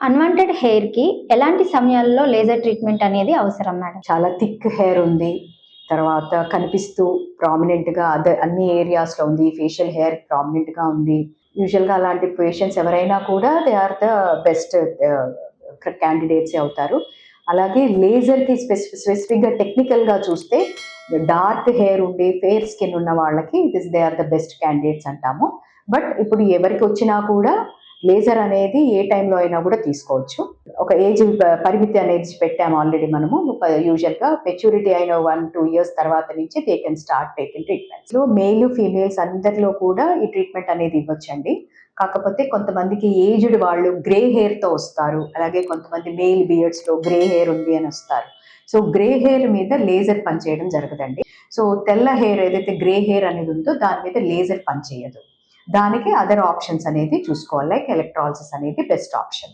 Unwanted హెయిర్కి ఎలాంటి సమయాల్లో లేజర్ ట్రీట్మెంట్ అనేది అవసరం మేడం? చాలా థిక్ హెయిర్ ఉంది. తర్వాత కనిపిస్తూ ప్రామినెంట్గా అదర్ అన్ని ఏరియాస్లో ఉంది. ఫేషియల్ హెయిర్ ప్రామినెంట్గా ఉంది. యూజువల్గా అలాంటి పేషెంట్స్ ఎవరైనా కూడా they are the best candidates అవుతారు. అలాగే లేజర్కి స్పెసిఫిక్ స్పెసిఫిక్గా టెక్నికల్గా చూస్తే డార్క్ హెయిర్ ఉండి ఫెయిర్ స్కిన్ ఉన్న వాళ్ళకి it is they are the best candidates అంటాము. బట్ ఇప్పుడు ఎవరికి వచ్చినా కూడా లేజర్ అనేది ఏ టైంలో అయినా కూడా తీసుకోవచ్చు. ఒక ఏజ్ పరిమితి అనేది పెట్టాము ఆల్రెడీ మనము. యూజువల్గా మెచ్యూరిటీ అయిన వన్ టూ ఇయర్స్ తర్వాత నుంచి they can start taking treatment so male females అందరిలో కూడా ఈ ట్రీట్మెంట్ అనేది ఇవ్వచ్చండి. కాకపోతే కొంతమందికి ఏజ్డ్ వాళ్ళు గ్రే హెయిర్తో వస్తారు. అలాగే కొంతమంది మేల్ బియర్డ్స్లో గ్రే హెయిర్ ఉంది అని వస్తారు. సో గ్రే హెయిర్ మీద లేజర్ పనిచేయడం జరగదండి. సో తెల్ల హెయిర్ ఏదైతే గ్రే హెయిర్ అనేది ఉందో దాని మీద లేజర్ పనిచేయదు. దానికి అదర్ ఆప్షన్స్ అనేది చూసుకోవాలి. లైక్ ఎలక్ట్రాలసిస్ అనేది బెస్ట్ ఆప్షన్